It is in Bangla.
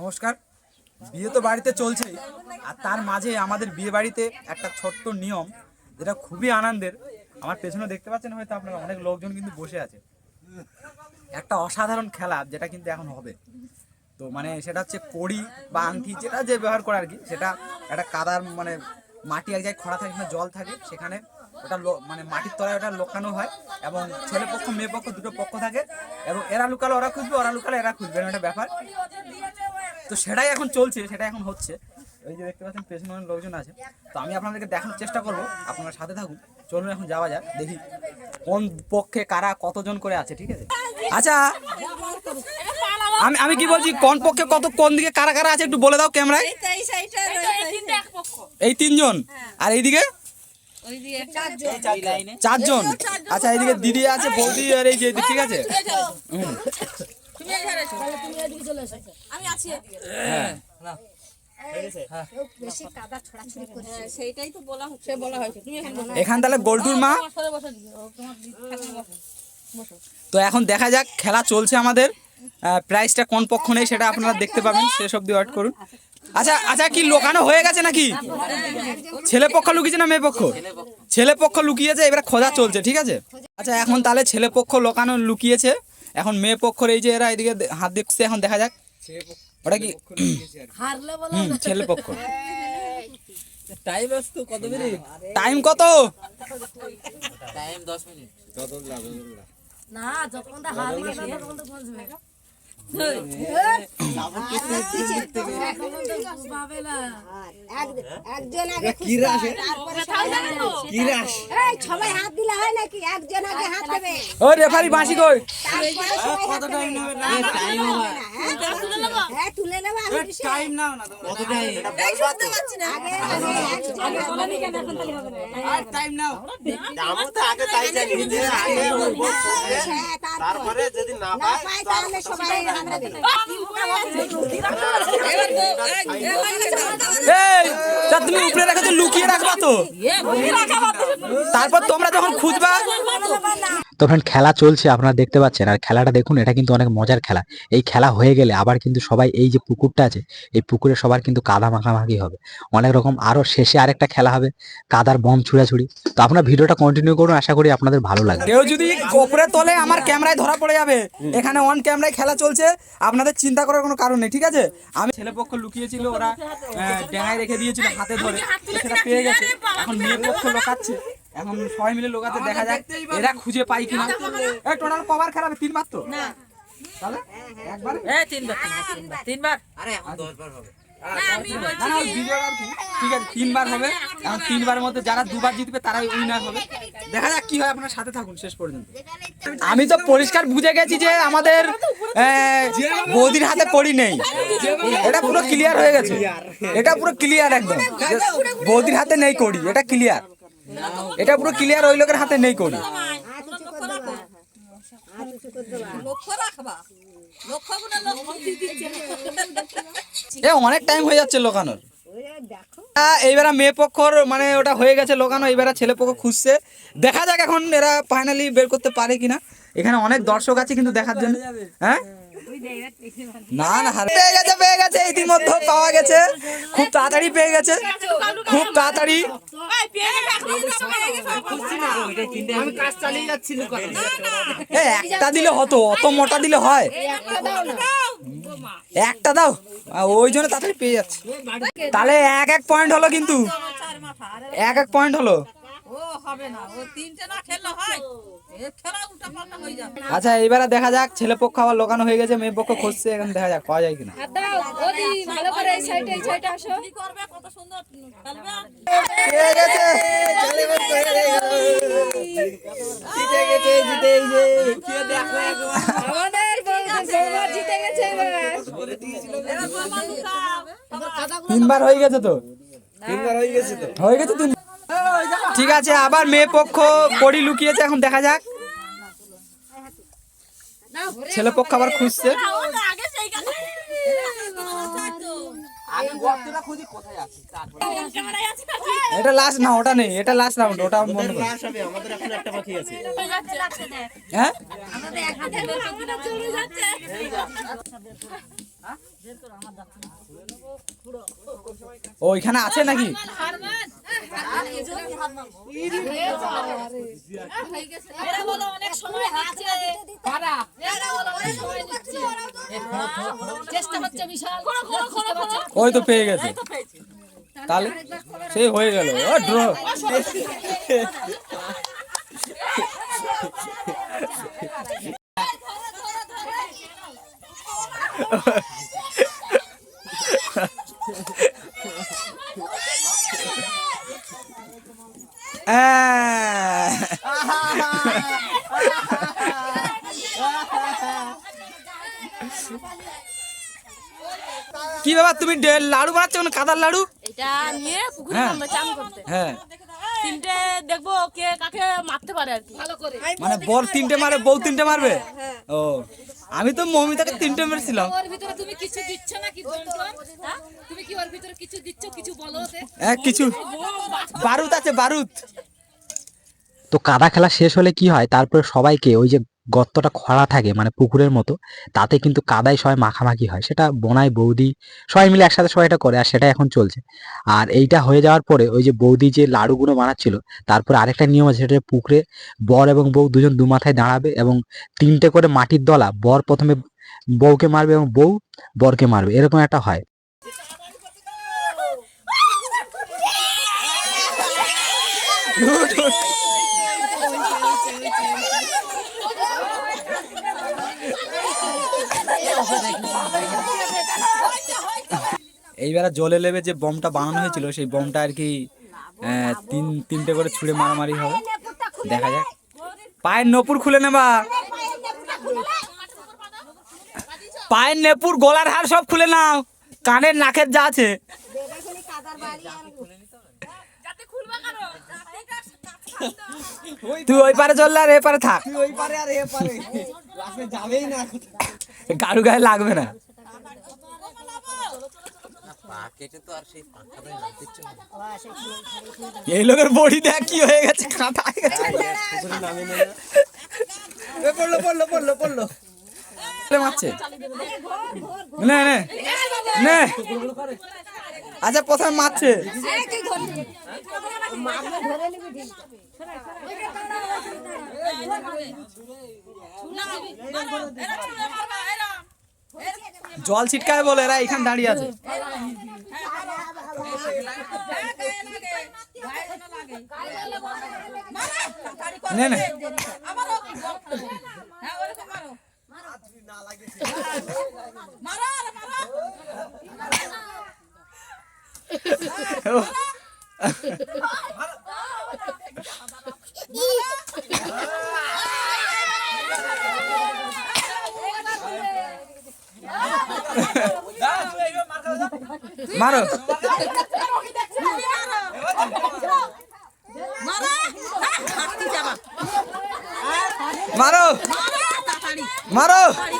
নমস্কার। বিয়ে তো বাড়িতে চলছেই। আর তার মাঝে আমাদের বিয়ে বাড়িতে একটা ছোট্ট নিয়ম, যেটা খুবই আনন্দের। আমার পেছনে দেখতে পাচ্ছেন হয়তো আপনারা, অনেক লোকজন কিন্তু বসে আছে। একটা অসাধারণ খেলা, যেটা কিন্তু এখন হবে। তো মানে সেটা হচ্ছে কড়ি বা আংটি, যেটা যে ব্যবহার করে আর কি, সেটা একটা কাদার মানে মাটি এক জায়গায় খরা থাকে জল থাকে, সেখানে ওটা মানে মাটির তলায় ওটা লোকানো হয় এবং ছেলে পক্ষ মেয়ে পক্ষ দুটো পক্ষ থাকে এবং এরা লুকালে ওরা খুঁজবে ওরা লুকালে এরা খুঁজবে একটা ব্যাপার। তো সেটাই এখন চলছে সেটাই এখন হচ্ছে। এই যে দেখতে পাচ্ছেন পেছনে অনেক লোকজন আছে। তো আমি আপনাদেরকে দেখানোর চেষ্টা করব আপনারা সাথে থাকুন। চলুন এখন যাওয়া যাক দেখি কোন পক্ষে কারা কতজন করে আছে ঠিক আছে? আচ্ছা আমি আমি কি বলছি কোন পক্ষে কত কোন দিকে কারা কারা আছে একটু বলে দাও ক্যামেরায়। এই তিনজন? আর এইদিকে? চারজন। আচ্ছা এইদিকে দিদি আছে বৌদি আর এই যে ঠিক আছে? আমি আছি বেশি কাদা ছড়াছড়ি করছে। সেইটাই তো বলা হচ্ছে। বলা হয়েছে তুমি এখানে তাহলে গোল্টুর মা। তো এখন দেখা যাক খেলা চলছে আমাদের। প্রাইসটা কোন পক্ষ নেই সেটা আপনারা দেখতে পাবেন। শেষ অব্দি ওয়েট করুন। আচ্ছা আচ্ছা কি লোকানো হয়ে গেছে নাকি? ছেলে পক্ষ লুকিয়েছে না মেয়ে পক্ষ। ছেলে পক্ষ লুকিয়েছে এবার খোঁজা চলছে ঠিক আছে? আচ্ছা এখন তাহলে ছেলে পক্ষ লোকানো লুকিয়েছে এখন মেয়ে পক্ষর এই যে এরা এদিকে হাত দেখছে এখন দেখা যাক। ওটা কি হারলে ছেলে পক্ষ। টাইম আসতো কত মিনিট? টাইম কত? টাইম দশ মিনিট। না যখন তখন তো বুঝবে। একজন আগে হয়, সবাই হাত এই, সবাই হাত দিলে হয় নাকি? একজন আগে হাত দেবে। ও রেফারি বাঁশি কই? কত। টাইম হবে হ্যাঁ তুলে নেব টাইম নাও না কত টাইম আগে আগে একজন টাইম নাও। আমার তো আগে তাই জানি যে আগে বলব। তারপরে। যদি না তাহলে সবাই এই তা তুমি উপরে রাখো লুকিয়ে রাখবা তো। তারপর তোমরা যখন খুঁজবা তো ফ্রেন্ড খেলা চলছে আপনারা দেখতে পাচ্ছেন। আর খেলাটা দেখুন এটা কিন্তু অনেক মজার খেলা। এই খেলা হয়ে গেলে আবার কিন্তু সবাই এই যে পুকুরটা আছে এই পুকুরে সবার কিন্তু কাদা মাখামাখি হবে। অনেক রকম আরও শেষে আরেকটা খেলা হবে কাদার বম ছুড়াছুড়ি। তো আপনার ভিডিওটা কন্টিনিউ করুন আশা করি আপনাদের ভালো লাগবে। কেউ যদি ওপরে তোলে আমার ক্যামেরায় ধরা পড়ে যাবে এখানে অন ক্যামেরায় খেলা চলছে আপনাদের চিন্তা করার কোনো কারণ নেই ঠিক আছে? আমি ছেলে পক্ষ লুকিয়েছিল ওরা ডেঙায় রেখে দিয়েছিল হাতে ধরে সেটা পেয়ে গেছে। এখন মেয়ে পক্ষ লোকাচ্ছে। এখন সবাই মিলে লোকাতে দেখা যাক এরা খুঁজে পাই কিনা। এই টোটাল কবার খেলাবে? তিনবার তো? তাহলে একবার? এই তিনবার তিনবার তিনবার আরে এখন দশ বার হবে না না বিজয় আর কি? ঠিক আছে তিনবার হবে। এখন তিনবারের মধ্যে যারা দুবার জিতবে তারাই উইনার হবে। দেখা যাক কি হয় আপনার সাথে থাকুন শেষ পর্যন্ত। আমি তো পরিষ্কার বুঝে গেছি যে আমাদের বৌদির হাতে করি নেই। এটা পুরো ক্লিয়ার হয়ে গেছে। এটা পুরো ক্লিয়ার একদম। বৌদির হাতে নেই করি এটা ক্লিয়ার এটা পুরো ক্লিয়ার ওই লোকের হাতে নেই করি অনেক টাইম হয়ে যাচ্ছে লোকানোর। এইবারে মেয়ে পক্ষর মানে ওটা হয়ে গেছে লোকানো এইবারে ছেলে পক্ষ খুঁজছে। দেখা যাক এখন এরা ফাইনালি বের করতে পারে কিনা। এখানে অনেক দর্শক আছে কিন্তু দেখার জন্য। হ্যাঁ? না না পেয়ে গেছে পেয়ে গেছে, ইতিমধ্যে পাওয়া গেছে। খুব তাড়াতাড়ি পেয়ে গেছে। খুব তাড়াতাড়ি। একটা দিলে হতো অত মোটা দিলে হয় একটা দাও ওই জন্য তাড়াতাড়ি পেয়ে যাচ্ছে তাহলে এক এক পয়েন্ট হলো কিন্তু। এক এক পয়েন্ট হলো। হবে না। ও তিনটে না খেললে হয়। খেলা উল্টা পাল্টা হয়ে যাবে। আচ্ছা এবারে দেখা যাক ছেলে পক্ষ আবার লোকানো হয়ে গেছে মেয়ে পক্ষ খুঁজছে এখন দেখা যাক পাওয়া যায় কিনা। কি করবে? কত সুন্দর খেলবে। পেয়ে গেছে জিতে গেছে জিতে এবার। বাবা লুকাও। তিনবার হয়ে গেছে তো? তিনবার হয়ে গেছে তো? হয়ে গেছে তিন ঠিক আছে আবার মেয়ে পক্ষ কড়ি লুকিয়েছে এখন দেখা যাক। ছেলে পক্ষ আবার খুঁজছে। এটা লাস্ট না ওটা নেই এটা লাস্ট রাউন্ড ওটা বন্ধ। আমাদের এখন একটা বাকি আছে। হ্যাঁ? ও এখানে আছে নাকি? ওই তো পেয়ে গেছে। তাহলে সেই হয়ে গেল। ড্র কি ব্যাপার তুমি ডে- লাড়ু বানাচ্ছ মানে কাদার লাড়ু? এটা নিয়ে পুকুরে হ্যাঁ। নামবে চান করতে। হ্যাঁ। তিনটে দেখব কে কাকে মারতে পারে আর কি। ভালো করে। মানে বর তিনটে মারে বউ তিনটে মারবে? ও আমি তো মমিতাকে তিনটে মেরেছিলাম। ওর ভিতরে তুমি কিছু দিচ্ছ না কি হ্যাঁ? তুমি কি ওর ভিতরে কিছু দিচ্ছ কিছু বলো ওতে হ্যাঁ কিছু। বারুদ আছে বারুদ। তো কাদা খেলা শেষ হলে কি হয়? তারপরে সবাইকে ওই যে গর্তটা খরা থাকে মানে পুকুরের মতো তাতে কিন্তু কাদায় সবাই মাখামাখি হয় সেটা বোনাই বৌদি সবাই মিলে একসাথে সবাই এটা করে আর সেটা এখন চলছে আর এইটা হয়ে যাওয়ার পরে ওই যে বৌদি যে লাড়ুগুলো বানাচ্ছিল তারপরে আরেকটা নিয়ম আছে সেটা পুকুরে বর এবং বউ দুজন দু মাথায় দাঁড়াবে এবং তিনটে করে মাটির দলা বর প্রথমে বউকে মারবে এবং বউ বরকে মারবে এরকম একটা হয় এইবার জলে লেবে যে বমটা বানানো হয়েছিল, সেই বমটা আর কি তিন, তিনটে করে ছুঁড়ে মারামারি হবে দেখা যাক। পায়ের নপুর খুলে নেবা পায়ের নেপুর, গলার হার সব খুলে নাও। কানের, নাকের যা আছে। তুই ওই পারে চললে আর এ পারে থাক। তুই ওই পারে আর এ পারে। যাবেই না। কারু গায়ে লাগবে না। এই লোকের বডি দেখ কি হয়ে গেছে কাঁটা হয়ে গেছে পড়ল পড়ল পড়ল পড়ল মারছে নে নে নে আচ্ছা প্রথমে মারছে জল ছিটকায় বলে এরা এখানে দাঁড়িয়ে আছে। নে নে। মারো। মারো। মারো। করবে